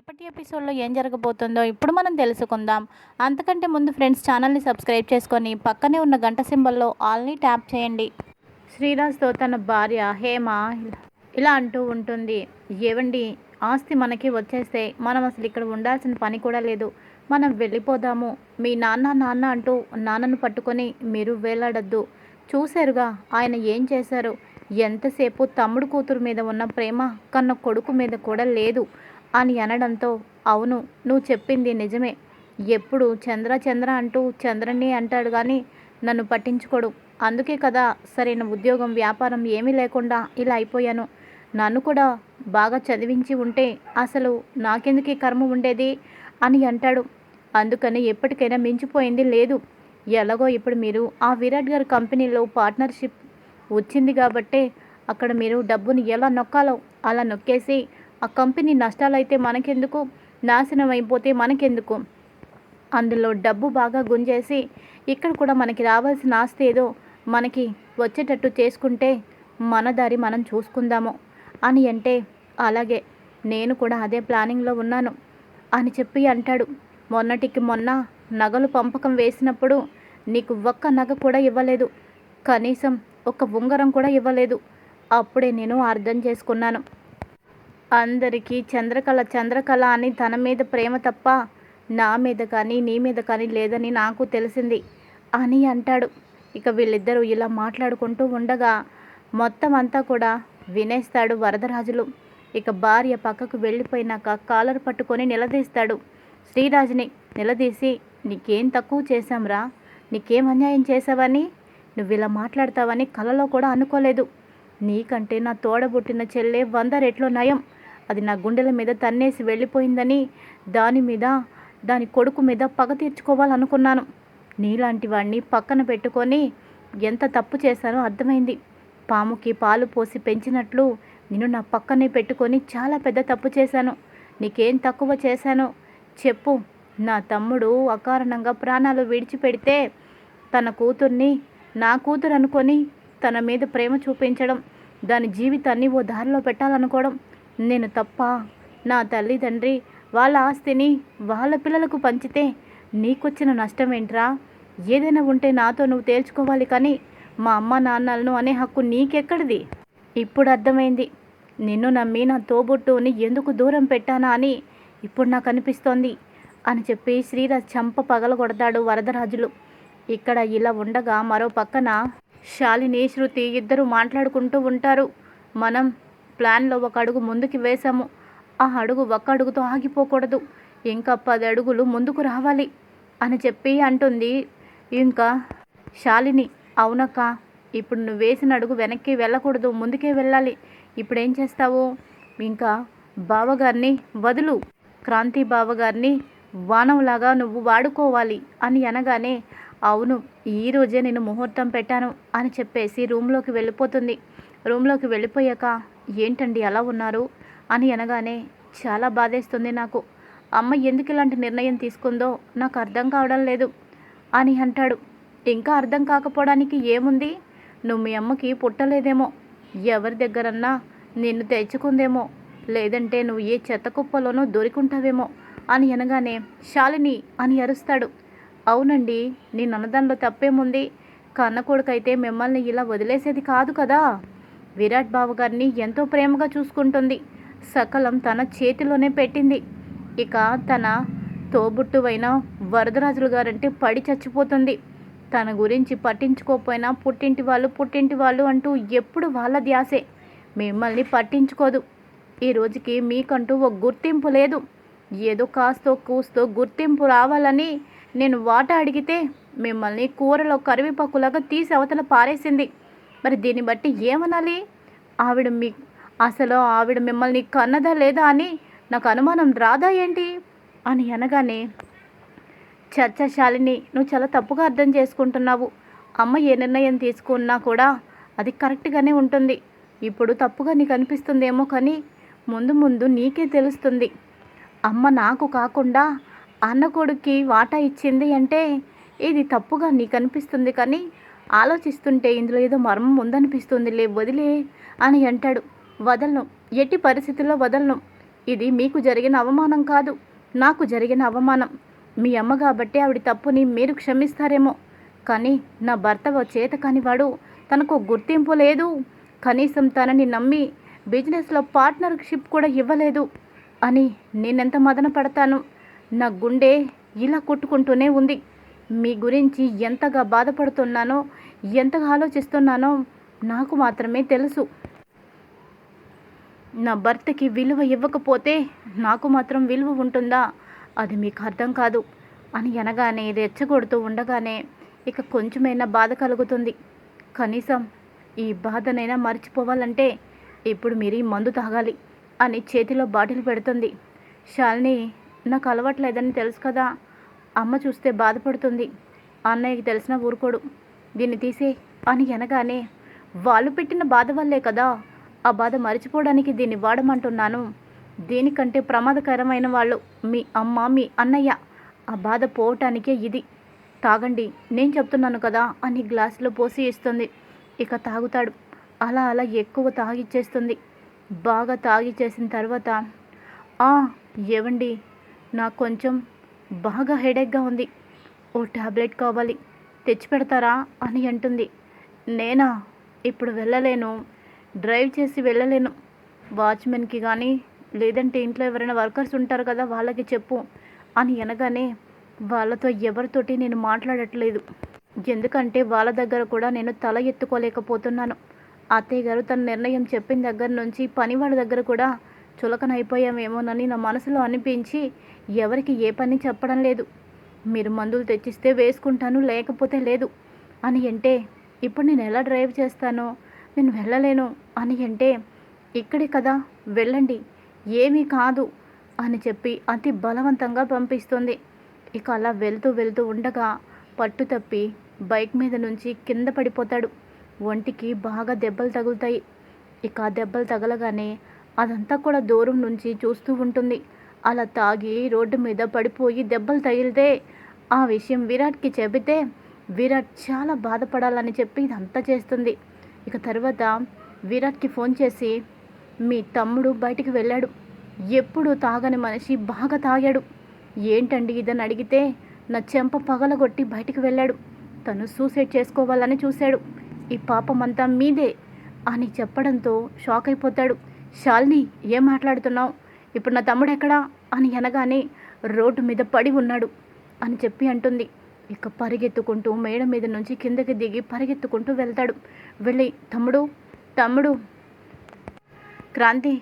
రేపటి ఎపిసోడ్లో ఏం జరగబోతుందో ఇప్పుడు మనం తెలుసుకుందాం. అంతకంటే ముందు ఫ్రెండ్స్ ఛానల్ని సబ్స్క్రైబ్ చేసుకొని పక్కనే ఉన్న గంట సింబల్లో ఆల్ని ట్యాప్ చేయండి. శ్రీరాజ్తో తన భార్య హేమ ఇలా అంటూ ఉంటుంది. ఏవండి ఆస్తి మనకి వచ్చేస్తే మనం అసలు ఇక్కడ ఉండాల్సిన పని కూడా లేదు. మనం వెళ్ళిపోదాము. మీ నాన్న నాన్న అంటూ నాన్నను పట్టుకొని మీరు వేలాడద్దు. చూశారుగా ఆయన ఏం చేశారు? ఎంతసేపు తమ్ముడు కూతురు మీద ఉన్న ప్రేమ కన్న కొడుకు మీద కూడా లేదు. అని అనడంతో అవును నువ్వు చెప్పింది నిజమే. ఎప్పుడు చంద్ర చంద్ర అంటూ చంద్రని అంటాడు కానీ నన్ను పట్టించుకోడు. అందుకే కదా సరైన ఉద్యోగం వ్యాపారం ఏమీ లేకుండా ఇలా అయిపోయాను. నన్ను కూడా బాగా చదివించి ఉంటే అసలు నాకెందుకు కర్మ ఉండేది అని అంటాడు. అందుకని ఎప్పటికైనా మించిపోయింది లేదు. ఎలాగో ఇప్పుడు మీరు ఆ విరాట్ గారి కంపెనీలో పార్ట్నర్షిప్ వచ్చింది కాబట్టే అక్కడ మీరు డబ్బుని ఎలా నొక్కాలో అలా నొక్కేసి ఆ కంపెనీ నష్టాలైతే మనకెందుకు? నాశనం అయిపోతే మనకెందుకు? అందులో డబ్బు బాగా గుంజేసి ఇక్కడ కూడా మనకి రావాల్సిన ఆస్తి ఏదో మనకి వచ్చేటట్టు చేసుకుంటే మన దారి మనం చూసుకుందాము అని అంటే అలాగే నేను కూడా అదే ప్లానింగ్లో ఉన్నాను అని చెప్పి అంటాడు. మొన్నటికి మొన్న నగలు పంపకం వేసినప్పుడు నీకు ఒక్క నగ కూడా ఇవ్వలేదు. కనీసం ఒక ఉంగరం కూడా ఇవ్వలేదు. అప్పుడే నేను అర్థం చేసుకున్నాను. అందరికీ చంద్రకళ చంద్రకళ అని తన మీద ప్రేమ తప్ప నా మీద కానీ నీ మీద కానీ లేదని నాకు తెలిసింది అని అంటాడు. ఇక వీళ్ళిద్దరూ ఇలా మాట్లాడుకుంటూ ఉండగా మొత్తం అంతా కూడా వినేస్తాడు వరదరాజులు. ఇక భార్య పక్కకు వెళ్ళిపోయినాక కాలర్ పట్టుకొని నిలదీస్తాడు. శ్రీరాజుని నిలదీసి నీకేం తక్కువ చేశాంరా నీకేం అన్యాయం చేసావని నువ్వు ఇలా మాట్లాడతావని కలలో కూడా అనుకోలేదు. నీకంటే నా తోడబుట్టిన చెల్లె వంద రెట్లు నయం. అది నా గుండెల మీద తన్నేసి వెళ్ళిపోయిందని దాని మీద దాని కొడుకు మీద పగ తీర్చుకోవాలనుకున్నాను. నీలాంటి వాడిని పక్కన పెట్టుకొని ఎంత తప్పు చేశానో అర్థమైంది. పాముకి పాలు పోసి పెంచినట్లు నేను నా పక్కనే పెట్టుకొని చాలా పెద్ద తప్పు చేశాను. నీకేం తక్కువ చేశానో? చెప్పు. నా తమ్ముడు అకారణంగా ప్రాణాలు విడిచిపెడితే తన కూతుర్ని నా కూతురు అనుకొని తన మీద ప్రేమ చూపించడం దాని జీవితాన్ని ఓ దారిలో పెట్టాలనుకోవడం నేను తప్ప నా తల్లిదండ్రి వాళ్ళ ఆస్తిని వాళ్ళ పిల్లలకు పంచితే నీకొచ్చిన నష్టం ఏంట్రా ఏదైనా ఉంటే నాతో నువ్వు తేల్చుకోవాలి కానీ మా అమ్మ నాన్నలను అనే హక్కు నీకెక్కడిది? ఇప్పుడు అర్థమైంది. నిన్ను నమ్మి నా తోబుట్టుని ఎందుకు దూరం పెట్టానా అని ఇప్పుడు నాకు అనిపిస్తోంది అని చెప్పి శ్రీరాజ్ చంప పగలగొడతాడు వరదరాజులు. ఇక్కడ ఇలా ఉండగా మరో పక్కన శాలిని శృతి ఇద్దరు మాట్లాడుకుంటూ ఉంటారు. మనం ప్లాన్లో ఒక అడుగు ముందుకు వేశాము. ఆ అడుగు ఒక్క అడుగుతో ఆగిపోకూడదు. ఇంకా పది అడుగులు ముందుకు రావాలి అని చెప్పి అంటుంది. ఇంకా శాలిని అవునక్క ఇప్పుడు నువ్వు వేసిన అడుగు వెనక్కి వెళ్ళకూడదు ముందుకే వెళ్ళాలి. ఇప్పుడు ఏం చేస్తావు? ఇంకా బావగారిని వదులు. క్రాంతి బావగారిని వానంలాగా నువ్వు వాడుకోవాలి అని అనగానే అవును ఈరోజే నేను ముహూర్తం పెట్టాను అని చెప్పేసి రూమ్లోకి వెళ్ళిపోతుంది. రూమ్లోకి వెళ్ళిపోయాక ఏంటండి అలా ఉన్నారు? అని అనగానే చాలా బాధేస్తుంది నాకు. అమ్మ ఎందుకు ఇలాంటి నిర్ణయం తీసుకుందో నాకు అర్థం కావడం లేదు అని అంటాడు. ఇంకా అర్థం కాకపోవడానికి ఏముంది? నువ్వు మీ అమ్మకి పుట్టలేదేమో. ఎవరి దగ్గరన్నా నిన్ను తెచ్చుకుందేమో. లేదంటే నువ్వు ఏ చెత్త కుప్పలోనో దొరికుంటావేమో అని అనగానే శాలిని అని అరుస్తాడు. అవునండి నీ నన్నదానిలో తప్పేముంది? కన్న కొడుకైతే మిమ్మల్ని ఇలా వదిలేసేది కాదు కదా? విరాట్ బాబు గారిని ఎంతో ప్రేమగా చూసుకుంటుంది. సకలం తన చేతిలోనే పెట్టింది. ఇక తన తోబుట్టువైన వరదరాజులు గారంటే పడి చచ్చిపోతుంది. తన గురించి పట్టించుకోకపోయినా పుట్టింటి వాళ్ళు పుట్టింటి వాళ్ళు అంటూ ఎప్పుడు వాళ్ళ ధ్యాసే. మిమ్మల్ని పట్టించుకోదు. ఈ రోజుకి మీకంటూ ఒక గుర్తింపు లేదు. ఏదో కాస్తో కూస్తో గుర్తింపు రావాలని నేను వాట అడిగితే మిమ్మల్ని కూరలో కరివేపాకులాగా తీసి అవతల పారేసింది. మరి దీన్ని బట్టి ఏమనాలి? ఆవిడ మీ అసలు ఆవిడ మిమ్మల్ని కన్నదా లేదా అని నాకు అనుమానం రాదా ఏంటి? అని అనగానే చర్చశాలిని నువ్వు చాలా తప్పుగా అర్థం చేసుకుంటున్నావు. అమ్మ ఏ నిర్ణయం తీసుకున్నా కూడా అది కరెక్ట్గానే ఉంటుంది. ఇప్పుడు తప్పుగా నీకు అనిపిస్తుందేమో కానీ ముందు ముందు నీకే తెలుస్తుంది. అమ్మ నాకు కాకుండా అన్న కొడుక్కి వాటా ఇచ్చింది అంటే ఇది తప్పుగా నీకు అనిపిస్తుంది కానీ ఆలోచిస్తుంటే ఇందులో ఏదో మర్మం ఉందనిపిస్తుంది లే వదిలే అని అంటాడు. వదలను. ఎట్టి పరిస్థితుల్లో వదలను. ఇది మీకు జరిగిన అవమానం కాదు. నాకు జరిగిన అవమానం. మీ అమ్మ కాబట్టి ఆవిడ తప్పుని మీరు క్షమిస్తారేమో. కానీ నా భర్త చేత కానివాడు. తనకు గుర్తింపు లేదు. కనీసం తనని నమ్మి బిజినెస్లో పార్ట్నర్షిప్ కూడా ఇవ్వలేదు అని నేనెంత మదన పడతాను? నా గుండె ఇలా కొట్టుకుంటూనే ఉంది. మీ గురించి ఎంతగా బాధపడుతున్నానో ఎంతగా ఆలోచిస్తున్నానో నాకు మాత్రమే తెలుసు. నా భర్తకి విలువ ఇవ్వకపోతే నాకు మాత్రం విలువ ఉంటుందా? అది మీకు అర్థం కాదు. అని అనగానే రెచ్చగొడుతూ ఉండగానే ఇక కొంచెమైనా బాధ కలుగుతుంది. కనీసం ఈ బాధనైనా మర్చిపోవాలంటే ఇప్పుడు మీరు ఈ మందు తాగాలి అని చేతిలో బాటిల్ పెడుతుంది. శాలిని నాకు అలవాట్లేదని తెలుసు కదా అమ్మ చూస్తే బాధపడుతుంది. అన్నయ్యకి తెలిసిన ఊరుకోడు. దీన్ని తీసే అని అనగానే వాళ్ళు పెట్టిన బాధ వల్లే కదా ఆ బాధ మరిచిపోవడానికి దీన్ని వాడమంటున్నాను. దీనికంటే ప్రమాదకరమైన వాళ్ళు మీ అమ్మ మీ అన్నయ్య. ఆ బాధ పోవటానికే ఇది. తాగండి నేను చెప్తున్నాను కదా అని గ్లాసులో పోసి ఇస్తుంది. ఇక తాగుతాడు. అలా అలా ఎక్కువ తాగిచ్చేస్తుంది. బాగా తాగిచ్చేసిన తర్వాత "ఆ, ఏవండి? నాకు కొంచెం బాగా హెడేక్గా ఉంది. ఓ టాబ్లెట్ కావాలి. తెచ్చి పెడతారా అని అంటుంది. నేనా? ఇప్పుడు వెళ్ళలేను. డ్రైవ్ చేసి వెళ్ళలేను. వాచ్మెన్కి కానీ లేదంటే ఇంట్లో ఎవరైనా వర్కర్స్ ఉంటారు కదా వాళ్ళకి చెప్పు అని అనగానే వాళ్ళతో ఎవరితోటి నేను మాట్లాడట్లేదు. ఎందుకంటే వాళ్ళ దగ్గర కూడా నేను తల ఎత్తుకోలేకపోతున్నాను. అత్తయ్య గారు తన నిర్ణయం చెప్పిన దగ్గర నుంచి పని వాళ్ళ దగ్గర కూడా చులకనైపోయామేమోనని నా మనసులో అనిపించి ఎవరికి ఏ పని చెప్పడం లేదు. మీరు మందులు తెచ్చిస్తే వేసుకుంటాను లేకపోతే లేదు అని అంటే ఇప్పుడు నేను ఎలా డ్రైవ్ చేస్తానో నేను వెళ్ళలేను అని అంటే ఇక్కడే కదా వెళ్ళండి ఏమీ కాదు అని చెప్పి అతి బలవంతంగా పంపిస్తుంది. ఇక అలా వెళ్తూ వెళ్తూ ఉండగా పట్టు తప్పి బైక్ మీద నుంచి కింద పడిపోతాడు. ఒంటికి బాగా దెబ్బలు తగులుతాయి. ఇక ఆ దెబ్బలు తగలగానే అదంతా కూడా దూరం నుంచి చూస్తూ ఉంటుంది. అలా తాగి రోడ్డు మీద పడిపోయి దెబ్బలు తగిలితే ఆ విషయం విరాట్కి చెబితే విరాట్ చాలా బాధపడాలని చెప్పి ఇదంతా చేస్తుంది. ఇక తర్వాత విరాట్కి ఫోన్ చేసి మీ తమ్ముడు బయటికి వెళ్ళాడు. ఎప్పుడు తాగని మనిషి బాగా తాగాడు. ఏంటండి ఇదని అడిగితే నా చెంప పగలగొట్టి బయటికి వెళ్ళాడు. తను సూసైడ్ చేసుకోవాలని చూశాడు. ఈ పాపమంతా మీదే అని చెప్పడంతో షాక్ అయిపోతాడు. శాలిని ఏం మాట్లాడుతున్నావు? ఇప్పుడు నా తమ్ముడు ఎక్కడా? అని అనగానే రోడ్డు మీద పడి ఉన్నాడు అని చెప్పి అంటుంది. ఇక పరిగెత్తుకుంటూ మేడ మీద నుంచి కిందకి దిగి పరిగెత్తుకుంటూ వెళ్తాడు. వెళ్ళి తమ్ముడు తమ్ముడు క్రాంతి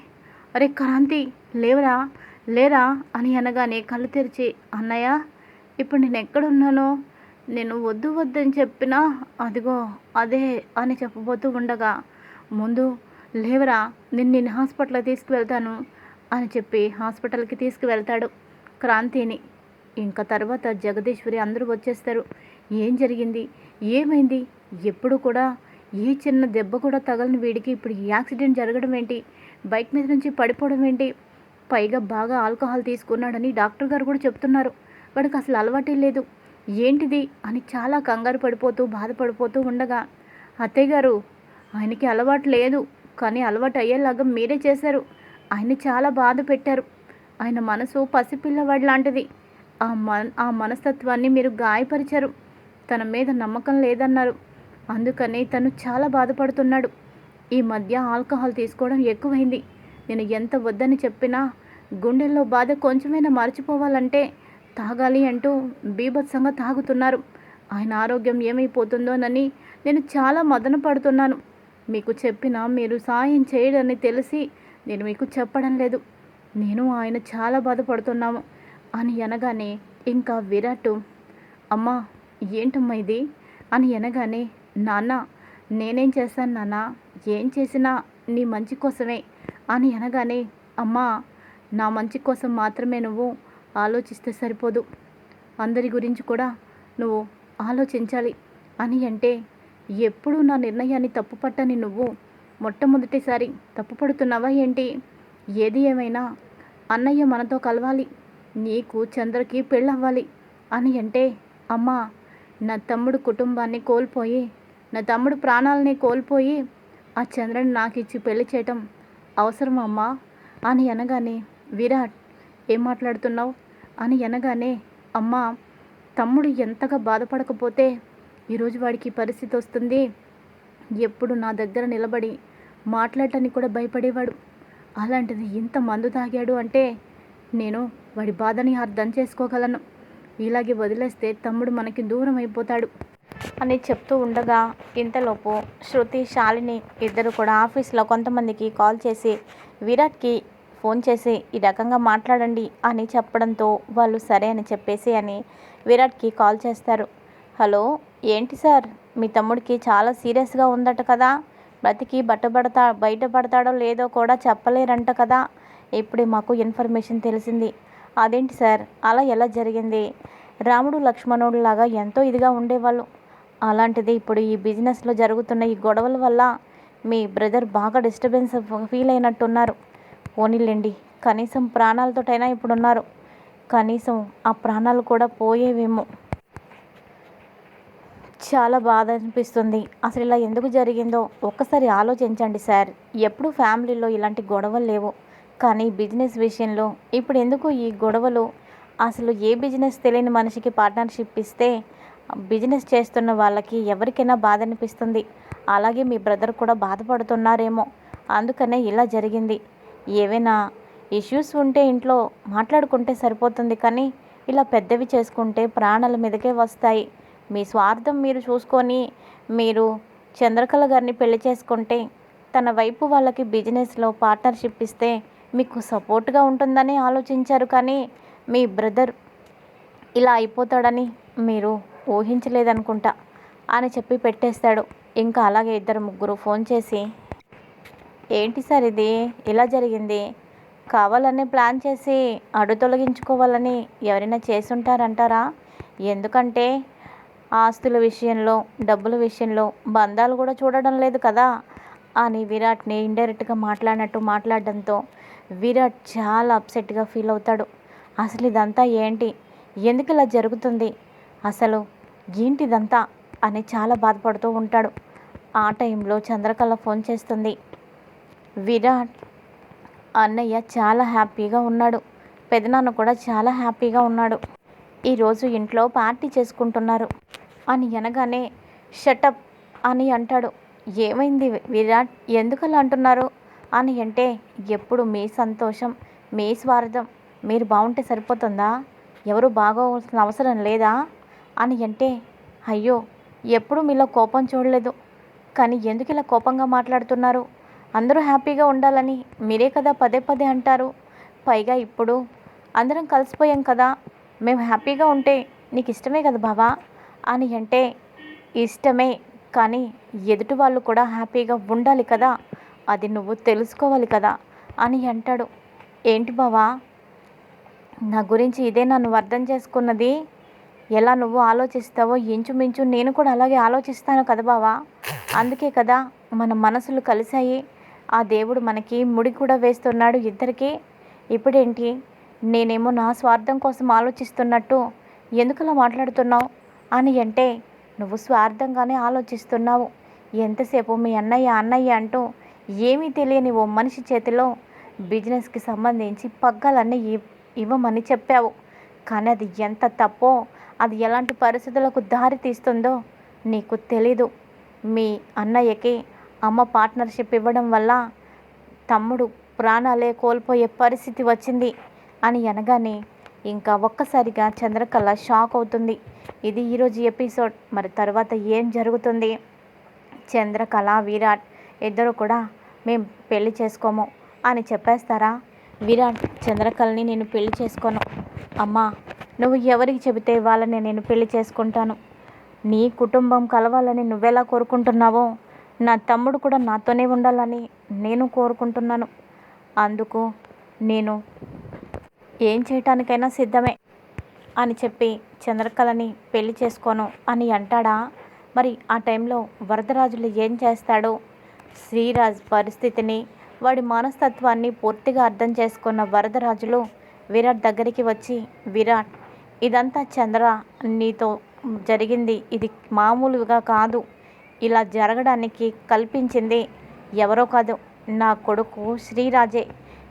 అరే క్రాంతి లేవరా లేరా? అని అనగానే కళ్ళు తెరిచి అన్నయ్య ఇప్పుడు నేను ఎక్కడున్నానో? నేను వద్దు వద్దని చెప్పినా అదిగో అదే అని చెప్పబోతూ ఉండగా ముందు లేవరా నేను నేను హాస్పిటల్కి తీసుకువెళ్తాను అని చెప్పి హాస్పిటల్కి తీసుకువెళ్తాడు క్రాంతిని. ఇంకా తర్వాత జగదీశ్వరి అందరూ వచ్చేస్తారు. ఏం జరిగింది? ఏమైంది? ఎప్పుడు కూడా ఏ చిన్న దెబ్బ కూడా తగలని వీడికి ఇప్పుడు ఈ యాక్సిడెంట్ జరగడం ఏంటి? బైక్ మీద నుంచి పడిపోవడం ఏంటి? పైగా బాగా ఆల్కహాల్ తీసుకున్నాడని డాక్టర్ గారు కూడా చెప్తున్నారు. వాడికి అసలు అలవాటే లేదు. ఏంటిది? అని చాలా కంగారు పడిపోతూ బాధపడిపోతూ ఉండగా అత్తయ్య గారు ఆయనకి అలవాటు లేదు. కానీ అలవాటు అయ్యేలాగా మీరే చేశారు. ఆయన చాలా బాధ పెట్టారు. ఆయన మనసు పసిపిల్లవాడి లాంటిది ఆ మన ఆ మనస్తత్వాన్ని మీరు గాయపరిచారు. తన మీద నమ్మకం లేదన్నారు. అందుకని తను చాలా బాధపడుతున్నాడు. ఈ మధ్య ఆల్కహాల్ తీసుకోవడం ఎక్కువైంది. నేను ఎంత వద్దని చెప్పినా గుండెల్లో బాధ కొంచెమైనా మర్చిపోవాలంటే తాగాలి అంటూ బీభత్సంగా తాగుతున్నారు. ఆయన ఆరోగ్యం ఏమైపోతుందోనని నేను చాలా మదన పడుతున్నాను. మీకు చెప్పినా మీరు సాయం చేయడని తెలిసి నేను మీకు చెప్పడం లేదు. నేను ఆయన చాలా బాధపడుతున్నాము అని అనగానే ఇంకా విరాట్ అమ్మా ఏంటమ్మా ఇది? అని అనగానే నాన్న నేనేం చేశాను నాన్న? ఏం చేసినా నీ మంచి కోసమే అని అనగానే అమ్మా నా మంచి కోసం మాత్రమే నువ్వు ఆలోచిస్తే సరిపోదు. అందరి గురించి కూడా నువ్వు ఆలోచించాలి అని అంటే ఎప్పుడూ నా నిర్ణయాన్ని తప్పుపట్టని నువ్వు మొట్టమొదటిసారి తప్పుపడుతున్నావా ఏంటి? ఏది ఏమైనా అన్నయ్య మనతో కలవాలి నీకు చంద్రకి పెళ్ళవ్వాలి అని అంటే అమ్మా నా తమ్ముడు కుటుంబాన్ని కోల్పోయి నా తమ్ముడు ప్రాణాలని కోల్పోయి ఆ చంద్రని నాకు ఇచ్చి పెళ్ళి చేయటం అవసరమా అమ్మా? అని అనగానే విరాట్ ఏం మాట్లాడుతున్నావు? అని అనగానే అమ్మా తమ్ముడు ఎంతగా బాధపడకపోతే ఈరోజు వాడికి పరిస్థితి వస్తుంది. ఎప్పుడు నా దగ్గర నిలబడి మాట్లాడటానికి కూడా భయపడేవాడు. అలాంటిది ఇంత మందు తాగాడు అంటే నేను వాడి బాధని అర్థం చేసుకోగలను. ఇలాగే వదిలేస్తే తమ్ముడు మనకి దూరం అయిపోతాడు అని చెప్తూ ఉండగా ఇంతలోపు శృతి శాలిని ఇద్దరు కూడా ఆఫీస్లో కొంతమందికి కాల్ చేసి విరాట్కి ఫోన్ చేసి ఈ రకంగా మాట్లాడండి అని చెప్పడంతో వాళ్ళు సరే అని చెప్పేసి అని విరాట్కి కాల్ చేస్తారు. హలో ఏంటి సార్? మీ తమ్ముడికి చాలా సీరియస్గా ఉందట కదా? బ్రతికి బట్టబడతా బయటపడతాడో లేదో కూడా చెప్పలేరంట కదా? ఇప్పుడే మాకు ఇన్ఫర్మేషన్ తెలిసింది. అదేంటి సార్? అలా ఎలా జరిగింది? రాముడు లక్ష్మణుడు లాగా ఎంతో ఇదిగా ఉండేవాళ్ళు. అలాంటిది ఇప్పుడు ఈ బిజినెస్లో జరుగుతున్న ఈ గొడవల వల్ల మీ బ్రదర్ బాగా డిస్టర్బెన్స్ ఫీల్ అయినట్టున్నారు. పోనీలేండి కనీసం ప్రాణాలతోటైనా ఇప్పుడు ఉన్నారు కనీసం ఆ ప్రాణాలు కూడా పోయేవేమో. చాలా బాధ అనిపిస్తుంది అసలు ఇలా ఎందుకు జరిగిందో ఒక్కసారి ఆలోచించండి సార్. ఎప్పుడు ఫ్యామిలీలో ఇలాంటి గొడవలు లేవు. కానీ బిజినెస్ విషయంలో ఇప్పుడు ఎందుకు ఈ గొడవలు? అసలు ఏ బిజినెస్ తెలియని మనిషికి పార్ట్నర్షిప్ ఇస్తే బిజినెస్ చేస్తున్న వాళ్ళకి ఎవరికైనా బాధ అనిపిస్తుంది అలాగే మీ బ్రదర్ కూడా బాధపడుతున్నారేమో. అందుకనే ఇలా జరిగింది. ఏవైనా ఇష్యూస్ ఉంటే ఇంట్లో మాట్లాడుకుంటే సరిపోతుంది కానీ ఇలా పెద్దవి చేసుకుంటే ప్రాణాల మీదకే వస్తాయి. మీ స్వార్థం మీరు చూసుకొని మీరు చంద్రకళ గారిని పెళ్ళి చేసుకుంటే తన వైపు వాళ్ళకి బిజినెస్లో పార్ట్నర్షిప్ ఇస్తే మీకు సపోర్ట్గా ఉంటుందని ఆలోచించారు కానీ మీ బ్రదర్ ఇలా అయిపోతాడని మీరు ఊహించలేదనుకుంటా అని చెప్పి పెట్టేస్తాడు. ఇంకా అలాగే ఇద్దరు ముగ్గురు ఫోన్ చేసి ఏంటి సార్ ఇది? ఇలా జరిగింది. కావాలని ప్లాన్ చేసి అడు తొలగించుకోవాలని ఎవరైనా చేసుంటారంటారా? ఎందుకంటే ఆస్తుల విషయంలో డబ్బుల విషయంలో బంధాలు కూడా చూడడం లేదు కదా? అని విరాట్ని ఇండైరెక్ట్గా మాట్లాడినట్టు మాట్లాడడంతో విరాట్ చాలా అప్సెట్గా ఫీల్ అవుతాడు. అసలు ఇదంతా ఏంటి? ఎందుకు ఇలా జరుగుతుంది? అసలు ఏంటి ఇదంతా అని చాలా బాధపడుతూ ఉంటాడు. ఆ టైంలో చంద్రకళ ఫోన్ చేస్తుంది. విరాట్ అన్నయ్య చాలా హ్యాపీగా ఉన్నాడు. పెదనాన్న కూడా చాలా హ్యాపీగా ఉన్నాడు. ఈరోజు ఇంట్లో పార్టీ చేసుకుంటున్నారు. అని అనగానే షటప్ అని అంటాడు. ఏమైంది విరాట్? ఎందుకు అలా అంటున్నారు? అని అంటే ఎప్పుడు మీ సంతోషం మీ స్వార్థం మీరు బాగుంటే సరిపోతుందా? ఎవరు బాగోవాల్సిన అవసరం లేదా? అని అంటే అయ్యో ఎప్పుడు మీలో కోపం చూడలేదు. కానీ ఎందుకు ఇలా కోపంగా మాట్లాడుతున్నారు? అందరూ హ్యాపీగా ఉండాలని మీరే కదా పదే పదే అంటారు. పైగా ఇప్పుడు అందరం కలిసిపోయాం కదా. మేము హ్యాపీగా ఉంటే నీకు ఇష్టమే కదా బావా? అని అంటే ఇష్టమే కానీ ఎదుటి వాళ్ళు కూడా హ్యాపీగా ఉండాలి కదా. అది నువ్వు తెలుసుకోవాలి కదా అని అంటాడు. ఏంటి బావా? నా గురించి ఇదే నన్ను అర్థం చేసుకున్నది. ఎలా నువ్వు ఆలోచిస్తావో ఇంచుమించు నేను కూడా అలాగే ఆలోచిస్తాను కదా బావా. అందుకే కదా మన మనసులు కలిశాయి. ఆ దేవుడు మనకి ముడి కూడా వేస్తున్నాడు ఇద్దరికి. ఇప్పుడేంటి? నేనేమో నా స్వార్థం కోసం ఆలోచిస్తున్నట్టు. ఎందుకలా మాట్లాడుతున్నావు? అని అంటే నువ్వు స్వార్థంగానే ఆలోచిస్తున్నావు. ఎంతసేపు మీ అన్నయ్య అన్నయ్య అంటూ ఏమీ తెలియని ఓ మనిషి చేతిలో బిజినెస్కి సంబంధించి పగ్గాలన్నీ ఇవ్- ఇవ్వమని చెప్పావు. కానీ అది ఎంత తప్పో అది ఎలాంటి పరిస్థితులకు దారి తీస్తుందో నీకు తెలీదు. మీ అన్నయ్యకి అమ్మ పార్ట్నర్షిప్ ఇవ్వడం వల్ల తమ్ముడు ప్రాణాలే కోల్పోయే పరిస్థితి వచ్చింది అని అనగానే ఇంకా ఒక్కసారిగా చంద్రకళ షాక్ అవుతుంది. ఇది ఈరోజు ఎపిసోడ్. మరి తర్వాత ఏం జరుగుతుంది? చంద్రకళ విరాట్ ఇద్దరు కూడా మేము పెళ్ళి చేసుకోము అని చెప్పేస్తారా? విరాట్ చంద్రకళని నేను పెళ్ళి చేసుకోను. అమ్మా నువ్వు ఎవరికి చెబితే వాళ్ళని నేను పెళ్ళి చేసుకుంటాను? నీ కుటుంబం కలవాలని నువ్వెలా కోరుకుంటున్నావో? నా తమ్ముడు కూడా నాతోనే ఉండాలని నేను కోరుకుంటున్నాను. అందుకు నేను ఏం చేయటానికైనా సిద్ధమే అని చెప్పి చంద్రకళని పెళ్ళి చేసుకోను అని అంటాడా? మరి ఆ టైంలో వరదరాజులు ఏం చేస్తాడో? శ్రీరాజ్ పరిస్థితిని వాడి మనస్తత్వాన్ని పూర్తిగా అర్థం చేసుకున్న వరదరాజులు విరాట్ దగ్గరికి వచ్చి విరాట్ ఇదంతా చంద్ర నీతో జరిగింది. ఇది మామూలుగా కాదు. ఇలా జరగడానికి కల్పించింది ఎవరో కాదు. నా కొడుకు శ్రీరాజే.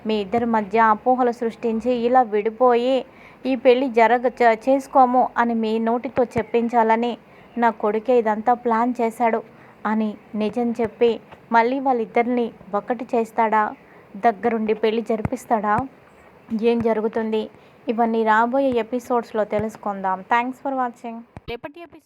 మీ ఇద్దరి మధ్య అపోహలు సృష్టించి ఇలా విడిపోయి ఈ పెళ్ళి జరగ చ- చేసుకోము అని మీ నోటితో చెప్పించాలని నా కొడుకే ఇదంతా ప్లాన్ చేశాడు అని నిజం చెప్పి మళ్ళీ వాళ్ళిద్దరిని ఒక్కటి చేస్తాడా? దగ్గరుండి పెళ్ళి జరిపిస్తాడా? ఏం జరుగుతుంది? ఇవన్నీ రాబోయే ఎపిసోడ్స్లో తెలుసుకుందాం. Thanks for watching. రేపటి ఎపిసోడ్